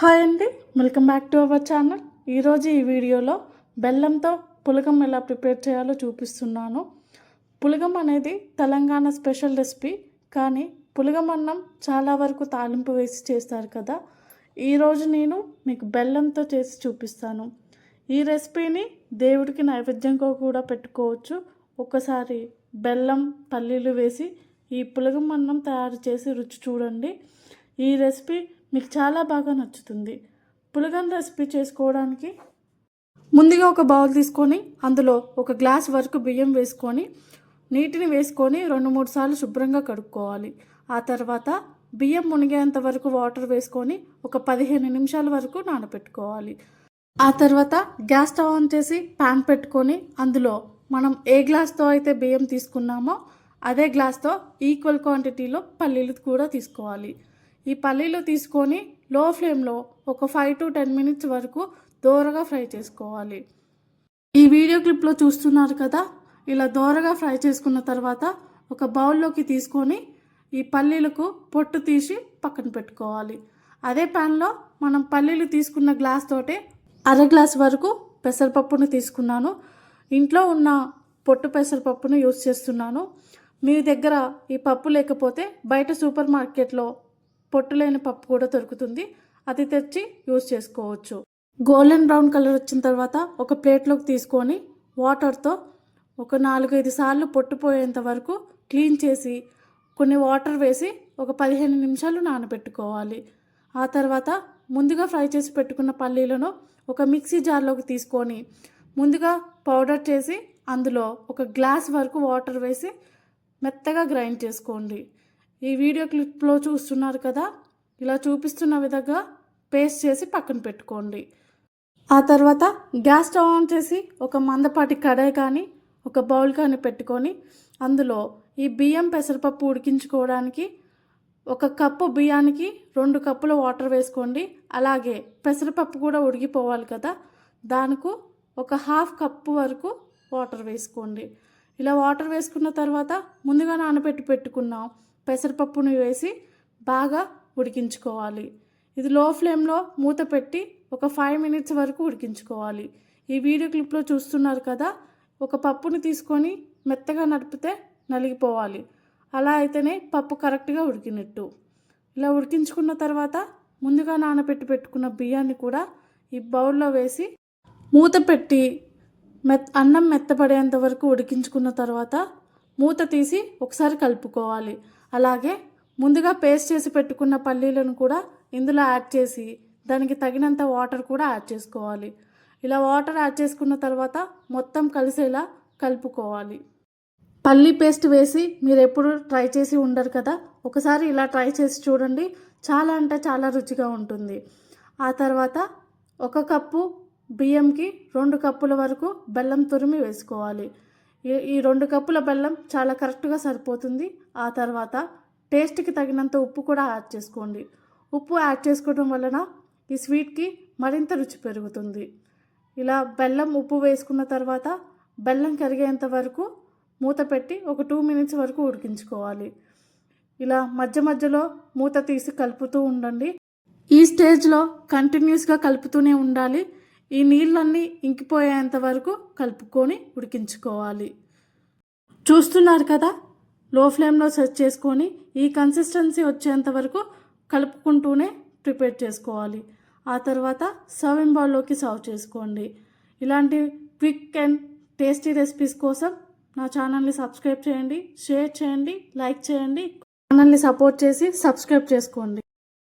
Hi అండి welcome back to our channel. ఈరోజు ఈ వీడియోలో బెల్లంతో పులగం ఎలా ప్రిపేర్ చేయాలో చూపిస్తున్నాను. పులగం అనేది తెలంగాణ స్పెషల్ రెసిపీ కానీ పులగం అన్నం చాలా వరకు తాలింపు వేసి చేస్తారు కదా. ఈరోజు నేను మీకు బెల్లంతో చేసి చూపిస్తాను. ఈ రెసిపీని దేవుడికి నైవేద్యంగా కూడా పెట్టుకోవచ్చు. ఒకసారి బెల్లం పల్లీలు వేసి ఈ పులగం అన్నం తయారు చేసి రుచి చూడండి. ఈ రెసిపీ మీకు చాలా బాగా నచ్చుతుంది. పులగం రెసిపీ చేసుకోవడానికి ముందుగా ఒక బౌల్ తీసుకొని అందులో ఒక గ్లాస్ వరకు బియ్యం వేసుకొని నీటిని వేసుకొని రెండు మూడు సార్లు శుభ్రంగా కడుక్కోవాలి. ఆ తర్వాత బియ్యం మునిగేంత వరకు వాటర్ వేసుకొని ఒక పదిహేను నిమిషాల వరకు నానబెట్టుకోవాలి ఆ తర్వాత గ్యాస్ స్టవ్ ఆన్ చేసి ప్యాన్ పెట్టుకొని అందులో మనం ఏ గ్లాస్తో అయితే బియ్యం తీసుకున్నామో అదే గ్లాస్తో ఈక్వల్ క్వాంటిటీలో పల్లీలు కూడా తీసుకోవాలి. ఈ పల్లీలు తీసుకొని లో ఫ్లేమ్లో ఒక ఫైవ్ టు టెన్ మినిట్స్ వరకు దోరగా ఫ్రై చేసుకోవాలి. ఈ వీడియో క్లిప్లో చూస్తున్నారు కదా? ఇలా దోరగా ఫ్రై చేసుకున్న తర్వాత ఒక బౌల్లోకి తీసుకొని ఈ పల్లీలకు పొట్టు తీసి పక్కన పెట్టుకోవాలి. అదే ప్యాన్లో మనం పల్లీలు తీసుకున్న గ్లాస్ తోటే అర గ్లాస్ వరకు పెసరపప్పును తీసుకున్నాను. ఇంట్లో ఉన్న పొట్టు పెసరపప్పును యూస్ చేస్తున్నాను. మీ దగ్గర ఈ పప్పు లేకపోతే బయట సూపర్ మార్కెట్లో పొట్టు లేని పప్పు కూడా దొరుకుతుంది. అది తెచ్చి యూస్ చేసుకోవచ్చు. గోల్డెన్ బ్రౌన్ కలర్ వచ్చిన తర్వాత ఒక ప్లేట్లోకి తీసుకొని వాటర్తో ఒక నాలుగైదు సార్లు పొట్టుపోయేంత వరకు క్లీన్ చేసి కొన్ని వాటర్ వేసి ఒక పదిహేను నిమిషాలు నానబెట్టుకోవాలి. ఆ తర్వాత ముందుగా ఫ్రై చేసి పెట్టుకున్న పల్లీలను ఒక మిక్సీ జార్లోకి తీసుకొని ముందుగా పౌడర్ చేసి అందులో ఒక గ్లాస్ వరకు వాటర్ వేసి మెత్తగా గ్రైండ్ చేసుకోండి. ఈ వీడియో క్లిప్లో చూస్తున్నారు కదా? ఇలా చూపిస్తున్న విధంగా పేస్ట్ చేసి పక్కన పెట్టుకోండి. ఆ తర్వాత గ్యాస్ స్టవ్ ఆన్ చేసి ఒక మందపాటి కడాయి కానీ ఒక బౌల్ కానీ పెట్టుకొని అందులో ఈ బియ్యం పెసరపప్పు ఉడికించుకోవడానికి ఒక కప్పు బియ్యానికి రెండు కప్పుల వాటర్ వేసుకోండి. అలాగే పెసరపప్పు కూడా ఉడికిపోవాలి కదా? దానికి ఒక హాఫ్ కప్పు వరకు వాటర్ వేసుకోండి. ఇలా వాటర్ వేసుకున్న తర్వాత ముందుగా నానబెట్టి పెట్టుకున్నాం. పెసరపప్పుని వేసి బాగా ఉడికించుకోవాలి. ఇది లో ఫ్లేమ్లో మూత పెట్టి ఒక ఫైవ్ మినిట్స్ వరకు ఉడికించుకోవాలి. ఈ వీడియో క్లిప్లో చూస్తున్నారు కదా ఒక పప్పుని తీసుకొని మెత్తగా నడిపితే నలిగిపోవాలి. అలా అయితేనే పప్పు కరెక్ట్గా ఉడికినట్టు. ఇలా ఉడికించుకున్న తర్వాత ముందుగా నానబెట్టి పెట్టుకున్న బియ్యాన్ని కూడా ఈ బౌల్లో వేసి మూత పెట్టి మెత్ అన్నం మెత్తపడేంత వరకు ఉడికించుకున్న తర్వాత మూత తీసి ఒకసారి కలుపుకోవాలి. అలాగే ముందుగా పేస్ట్ చేసి పెట్టుకున్న పల్లీలను కూడా ఇందులో యాడ్ చేసి దానికి తగినంత వాటర్ కూడా యాడ్ చేసుకోవాలి. ఇలా వాటర్ యాడ్ చేసుకున్న తర్వాత మొత్తం కలిసేలా కలుపుకోవాలి. పల్లీ పేస్ట్ వేసి మీరు ఎప్పుడు ట్రై చేసి ఉండరు కదా? ఒకసారి ఇలా ట్రై చేసి చూడండి. చాలా అంటే చాలా రుచిగా ఉంటుంది. ఆ తర్వాత ఒక కప్పు బియ్యంకి రెండు కప్పుల వరకు బెల్లం తురిమి వేసుకోవాలి. ఈ రెండు కప్పుల బెల్లం చాలా కరెక్ట్గా సరిపోతుంది. ఆ తర్వాత టేస్ట్కి తగినంత ఉప్పు కూడా యాడ్ చేసుకోండి. ఉప్పు యాడ్ చేసుకోవడం వలన ఈ స్వీట్కి మరింత రుచి పెరుగుతుంది. ఇలా బెల్లం ఉప్పు వేసుకున్న తర్వాత బెల్లం కరిగేంత వరకు మూత పెట్టి ఒక టూ మినిట్స్ వరకు ఉడికించుకోవాలి. ఇలా మధ్య మధ్యలో మూత తీసి కలుపుతూ ఉండండి. ఈ స్టేజ్లో కంటిన్యూస్గా కలుపుతూనే ఉండాలి. ఈ నీళ్ళన్నీ ఇంకిపోయేంత వరకు కలుపుకొని ఉడికించుకోవాలి. చూస్తున్నారు కదా? లో ఫ్లేమ్లో సెట్ చేసుకొని ఈ కన్సిస్టెన్సీ వచ్చేంత వరకు కలుపుకుంటూనే ప్రిపేర్ చేసుకోవాలి. ఆ తర్వాత సర్వింగ్ బౌల్లోకి సర్వ్ చేసుకోండి. ఇలాంటి క్విక్ అండ్ టేస్టీ రెసిపీస్ కోసం నా ఛానల్ని సబ్స్క్రైబ్ చేయండి షేర్ చేయండి లైక్ చేయండి. ఛానల్ని సపోర్ట్ చేసి సబ్స్క్రైబ్ చేసుకోండి.